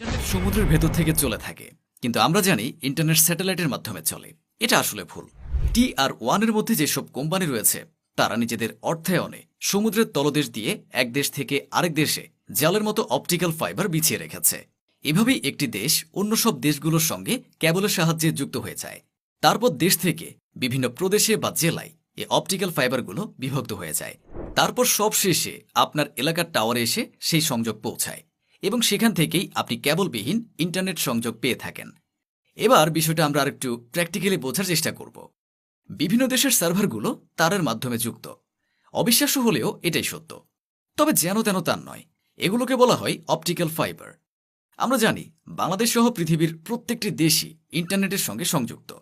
Internet সমুদ্রের ভেতর থেকে চলে থাকে। কিন্তু আমরা জানি ইন্টারনেট স্যাটেলাইটের মাধ্যমে চলে। এটা আসলে ভুল। টি আর ওয়ানের মধ্যে যেসব কোম্পানি রয়েছে, তারা নিজেদের অর্থায়নে সমুদ্রের তলদেশ দিয়ে এক দেশ থেকে আরেক দেশে জালের মতো অপটিক্যাল ফাইবার বিছিয়ে রেখেছে। এভাবেই একটি দেশ অন্য সব দেশগুলোর সঙ্গে ক্যাবলের সাহায্যে যুক্ত হয়ে যায়। তারপর দেশ থেকে বিভিন্ন প্রদেশে বা জেলায় এই অপটিক্যাল ফাইবারগুলো বিভক্ত হয়ে যায়। তারপর সব শেষে আপনার এলাকার টাওয়ারে এসে সেই সংযোগ পৌঁছায়। এবং সেখান থেকেই আপনি কেবলবিহীন ইন্টারনেট সংযোগ পেয়ে থাকেন। এবার বিষয়টা আমরা আরেকটু প্র্যাকটিক্যালি বোঝার চেষ্টা করব। বিভিন্ন দেশের সার্ভারগুলো তারের মাধ্যমে যুক্ত। অবিশ্বাস্য হলেও এটাই সত্য। তবে যেন তেন তার নয়, এগুলোকে বলা হয় অপটিক্যাল ফাইবার আমরা জানি বাংলাদেশ সহ পৃথিবীর প্রত্যেকটি দেশই ইন্টারনেটের সঙ্গে সংযুক্ত।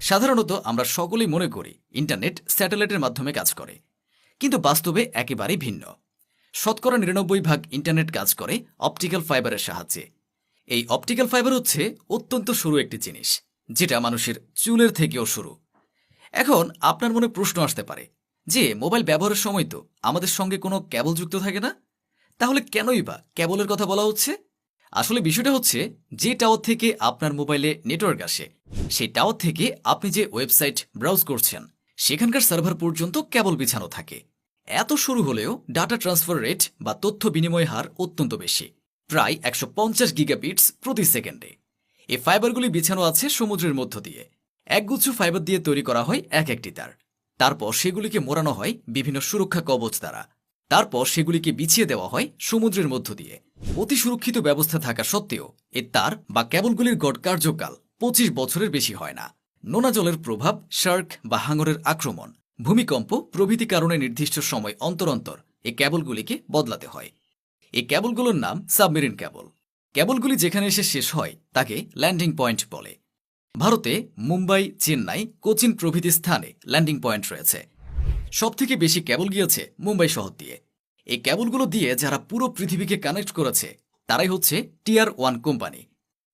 সাধারণত আমরা সকলেই মনে করি, ইন্টারনেট স্যাটেলাইটের মাধ্যমে কাজ করে। কিন্তু বাস্তবে একেবারেই ভিন্ন। শতকরা নিরানব্বই ভাগ ইন্টারনেট কাজ করে অপটিক্যাল ফাইবারের সাহায্যে। এই অপটিক্যাল ফাইবার হচ্ছে অত্যন্ত সরু একটি জিনিস, যেটা মানুষের চুলের থেকেও সরু। এখন আপনার মনে প্রশ্ন আসতে পারে, যে মোবাইল ব্যবহারের সময় তো আমাদের সঙ্গে কোনো ক্যাবল যুক্ত থাকে না? তাহলে কেনই বা ক্যাবলের কথা বলা হচ্ছে? আসলে বিষয়টা হচ্ছে, যে টাওয়ার থেকে আপনার মোবাইলে নেটওয়ার্ক আসে, সেই টাওয়ার থেকে আপনি যে ওয়েবসাইট ব্রাউজ করছেন, সেখানকার সার্ভার পর্যন্ত কেবল বিছানো থাকে। এত শুরু হলেও ডাটা ট্রান্সফার রেট বা তথ্য বিনিময় হার অত্যন্ত বেশি, প্রায় একশো পঞ্চাশ গিগাবিটস প্রতি সেকেন্ডে। এই ফাইবারগুলি বিছানো আছে সমুদ্রের মধ্য দিয়ে। একগুচ্ছ ফাইবার দিয়ে তৈরি করা হয় এক একটি তার। তারপর সেগুলিকে মোড়ানো হয় বিভিন্ন সুরক্ষা কবচ দ্বারা। তারপর সেগুলিকে বিছিয়ে দেওয়া হয় সমুদ্রের মধ্য দিয়ে। অতি সুরক্ষিত ব্যবস্থা থাকা সত্ত্বেও এ তার বা কেবলগুলির গড় কার্যকাল পঁচিশ বছরের বেশি হয় না। নোনা জলের প্রভাব, শার্ক বা হাঙরের আক্রমণ। ভূমিকম্প প্রভৃতি কারণে নির্দিষ্ট সময় অন্তর অন্তর এই ক্যাবলগুলিকে বদলাতে হয়। এই ক্যাবলগুলোর নাম সাবমেরিন কেবল ক্যাবলগুলি যেখানে এসে শেষ হয়, তাকে ল্যান্ডিং পয়েন্ট বলে। ভারতে মুম্বাই, চেন্নাই কোচিন প্রভৃতি স্থানে ল্যান্ডিং পয়েন্ট রয়েছে। সবথেকে বেশি ক্যাবল গিয়েছে মুম্বাই শহর দিয়ে। এই ক্যাবলগুলো দিয়ে যারা পুরো পৃথিবীকে কানেক্ট করেছে, তারাই হচ্ছে টিআর ওয়ান কোম্পানি।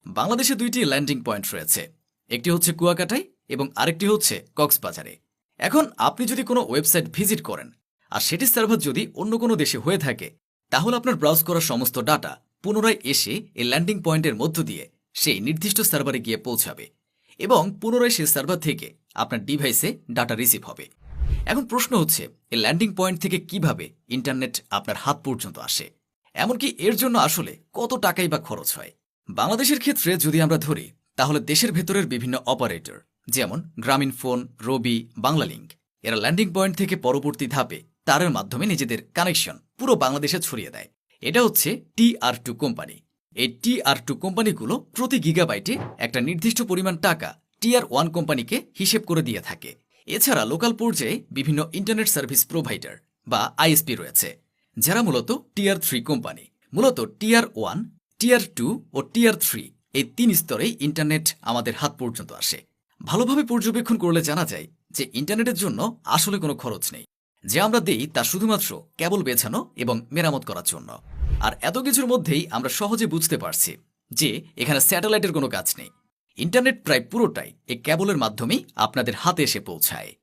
বাংলাদেশে দুইটি ল্যান্ডিং পয়েন্ট রয়েছে। একটি হচ্ছে কুয়াকাটায় এবং আরেকটি হচ্ছে কক্সবাজারে। এখন আপনি যদি কোনো ওয়েবসাইট ভিজিট করেন, আর সেটির সার্ভার যদি অন্য কোনো দেশে হয়ে থাকে, তাহলে আপনার ব্রাউজ করা সমস্ত ডাটা পুনরায় এসে এই ল্যান্ডিং পয়েন্টের মধ্য দিয়ে সেই নির্দিষ্ট সার্ভারে গিয়ে পৌঁছাবে এবং পুনরায় সেই সার্ভার থেকে আপনার ডিভাইসে ডাটা রিসিভ হবে। এখন প্রশ্ন হচ্ছে, এই ল্যান্ডিং পয়েন্ট থেকে কীভাবে ইন্টারনেট আপনার হাত পর্যন্ত আসে? এমনকি এর জন্য আসলে কত টাকাই বা খরচ হয়? বাংলাদেশের ক্ষেত্রে যদি আমরা ধরি, তাহলে দেশের ভেতরের বিভিন্ন অপারেটর যেমন গ্রামীণ ফোন, রবি, বাংলালিংক। এরা ল্যান্ডিং পয়েন্ট থেকে পরবর্তী ধাপে তারের মাধ্যমে নিজেদের কানেকশন পুরো বাংলাদেশে ছড়িয়ে দেয়। এটা হচ্ছে টি আর টু কোম্পানি। এই টি আর টু কোম্পানিগুলো প্রতি গিগাবাইটে একটা নির্দিষ্ট পরিমাণ টাকা টিআর ওয়ান কোম্পানিকে হিসেব করে দিয়ে থাকে। এছাড়া লোকাল পর্যায়ে বিভিন্ন ইন্টারনেট সার্ভিস প্রোভাইডার বা আইএসপি রয়েছে, যারা মূলত টিআর থ্রি কোম্পানি। মূলত টিআর ওয়ান টিআর টু ও টিআর থ্রি এই তিন স্তরেই ইন্টারনেট আমাদের হাত পর্যন্ত আসে। ভালোভাবে পর্যবেক্ষণ করলে জানা যায় যে ইন্টারনেটের জন্য আসলে কোনো খরচ নেই। যে আমরা দিই তা শুধুমাত্র কেবল বেছানো এবং মেরামত করার জন্য। আর এত কিছুর মধ্যেই আমরা সহজে বুঝতে পারছি যে এখানে স্যাটেলাইটের কোনো কাজ নেই। ইন্টারনেট প্রায় পুরোটাই এই কেবলের মাধ্যমেই আপনাদের হাতে এসে পৌঁছায়।